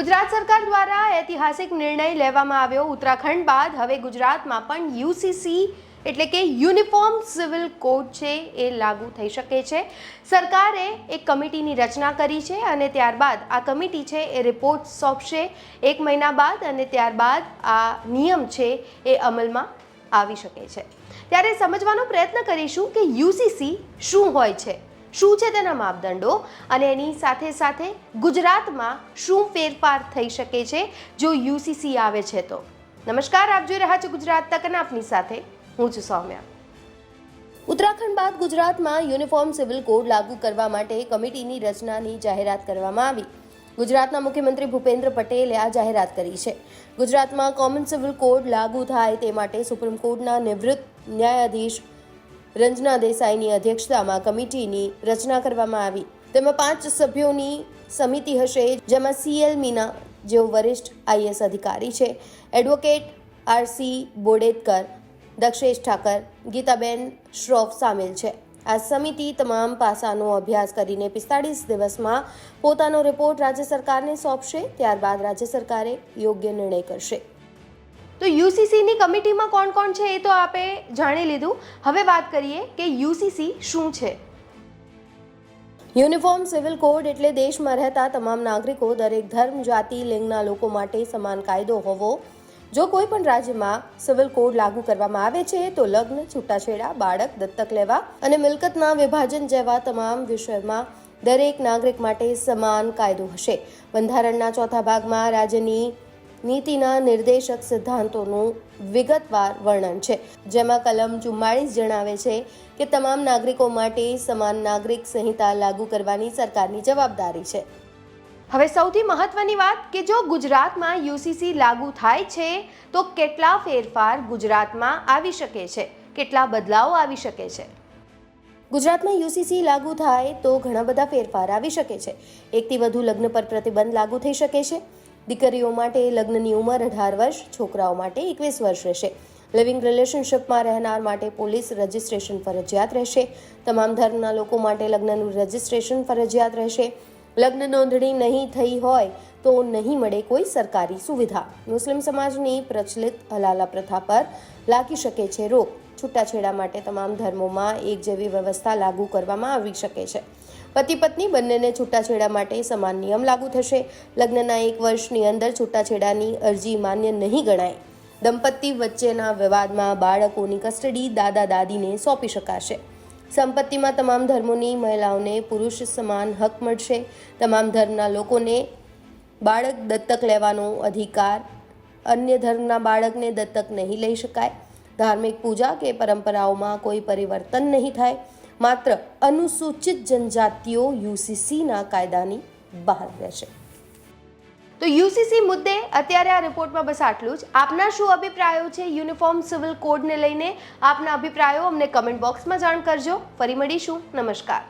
ગુજરાત સરકાર દ્વારા ઐતિહાસિક નિર્ણય લેવામાં આવ્યો. ઉત્તરાખંડ બાદ હવે ગુજરાતમાં પણ યુસીસી એટલે કે યુનિફોર્મ સિવિલ કોડ છે એ લાગુ થઈ શકે છે. સરકારે એક કમિટીની રચના કરી છે અને ત્યારબાદ આ કમિટી છે એ રિપોર્ટ સોંપશે એક મહિના બાદ અને ત્યારબાદ આ નિયમ છે એ અમલમાં આવી શકે છે. ત્યારે સમજવાનો પ્રયત્ન કરીશું કે યુસીસી શું હોય છે. શું છે તેના માપદંડો અને એની સાથે સાથે ગુજરાતમાં શું ફેરફાર થઈ શકે છે, જો યુસીસી આવે છે તો. નમસ્કાર, આપ જોઈ રહ્યા છો ગુજરાત તક આપની સાથે હું છું સૌમ્યા. ઉત્તરાખંડ બાદ ગુજરાતમાં યુનિફોર્મ સિવિલ કોડ લાગુ કરવા માટે કમિટીની રચનાની જાહેરાત કરવામાં આવી. ગુજરાતના મુખ્યમંત્રી ભૂપેન્દ્ર પટેલે આ જાહેરાત કરી છે. ગુજરાતમાં કોમન સિવિલ કોડ લાગુ થાય તે માટે સુપ્રીમ કોર્ટના નિવૃત્ત ન્યાયાધીશ રંજના દેસાઈની અધ્યક્ષતામાં કમિટીની રચના કરવામાં આવી. તેમાં પાંચ સભ્યોની સમિતિ હશે, જેમાં સીએલ મીના, જેઓ વરિષ્ઠ આઈએસ અધિકારી છે, advocate R C Bodetkar, Dakshesh Thakar, Gitaben Shroff સામેલ છે. આ સમિતિ તમામ પાસાનો અભ્યાસ કરીને પિસ્તાળીસ દિવસમાં પોતાનો રિપોર્ટ રાજ્ય સરકારને સોંપશે, ત્યારબાદ રાજ્ય સરકારે યોગ્ય નિર્ણય કરશે. તો યુસીસીની કમિટીમાં કોણ કોણ છે એ તો આપે જાણી લીધું. હવે વાત કરીએ કે યુસીસી શું છે? યુનિફોર્મ સિવિલ કોડ એટલે દેશમાં રહેતા તમામ નાગરિકો દરેક ધર્મ, જાતિ, લિંગના લોકો માટે સમાન કાયદો હોવો. જો કોઈ પણ રાજ્યમાં સિવિલ કોડ લાગુ કરવામાં આવે છે, તો લગ્ન, છૂટાછેડા, બાળક, દત્તક લેવા અને મિલકતના વિભાજન જેવા તમામ વિષયમાં દરેક નાગરિક માટે સમાન કાયદો હશે. બંધારણના ચોથા ભાગમાં રાજ્યની નીતિના નિર્દેશક સિદ્ધાંતોનું વિગતવાર વર્ણન છે. જેમાં કલમ ચુમ્માળીસ જણાવે છે કે તમામ નાગરિકો માટે સમાન નાગરિક સંહિતા લાગુ કરવાની સરકારની જવાબદારી છે. હવે સૌથી મહત્વની વાત કે જો ગુજરાતમાં યુસીસી લાગુ થાય છે તો કેટલા ફેરફાર ગુજરાતમાં આવી શકે છે? કેટલા બદલાવો આવી શકે છે? ગુજરાતમાં યુસીસી લાગુ થાય તો ઘણા બધા ફેરફાર આવી શકે છે. એકથી વધુ લગ્ન પર પ્રતિબંધ લાગુ થઈ શકે છે. દીકરીઓ માટે લગ્નની ઉંમર અઢાર વર્ષ, છોકરાઓ માટે એકવીસ વર્ષ રહેશે. લિવિંગ રિલેશનશિપમાં રહેનાર માટે પોલીસ રજિસ્ટ્રેશન ફરજિયાત રહેશે. તમામ ધર્મના લોકો માટે લગ્નનું રજિસ્ટ્રેશન ફરજિયાત રહેશે. લગ્ન નોંધણી નહીં થઈ હોય તો નહીં મળે કોઈ સરકારી સુવિધા. મુસ્લિમ સમાજની પ્રચલિત હલાલા પ્રથા પર લાગી શકે છે રોક. છૂટાછેડા માટે તમામ ધર્મોમાં એક જેવી વ્યવસ્થા લાગુ કરવામાં આવી શકે છે. પતિ પત્ની બંનેને છૂટાછેડા માટે સમાન નિયમ લાગુ થશે. લગ્નના એક વર્ષની અંદર છૂટાછેડાની અરજી માન્ય નહીં ગણાય. દંપતી વચ્ચેના વિવાદમાં બાળકોની કસ્ટડી દાદા દાદીને સોંપી શકાશે. સંપત્તિમાં તમામ ધર્મોની મહિલાઓને પુરુષ સમાન હક મળશે. તમામ ધર્મના લોકોને બાળક દત્તક લેવાનો અધિકાર, અન્ય ધર્મના બાળકને દત્તક નહીં લઈ શકાય. ધાર્મિક પૂજા કે પરંપરાઓમાં કોઈ પરિવર્તન નહીં થાય. માત્ર અનુસૂચિત જનજાતિઓ યુસીસીના કાયદાની બહાર રહેશે. તો યુસીસી મુદ્દે અત્યારે આ રિપોર્ટમાં બસ આટલું જ. આપના શું અભિપ્રાયો છે? યુનિફોર્મ સિવિલ કોડને લઈને આપના અભિપ્રાયો અમને કમેન્ટ બોક્સમાં જાણ કરજો. ફરી મળીશું. નમસ્કાર.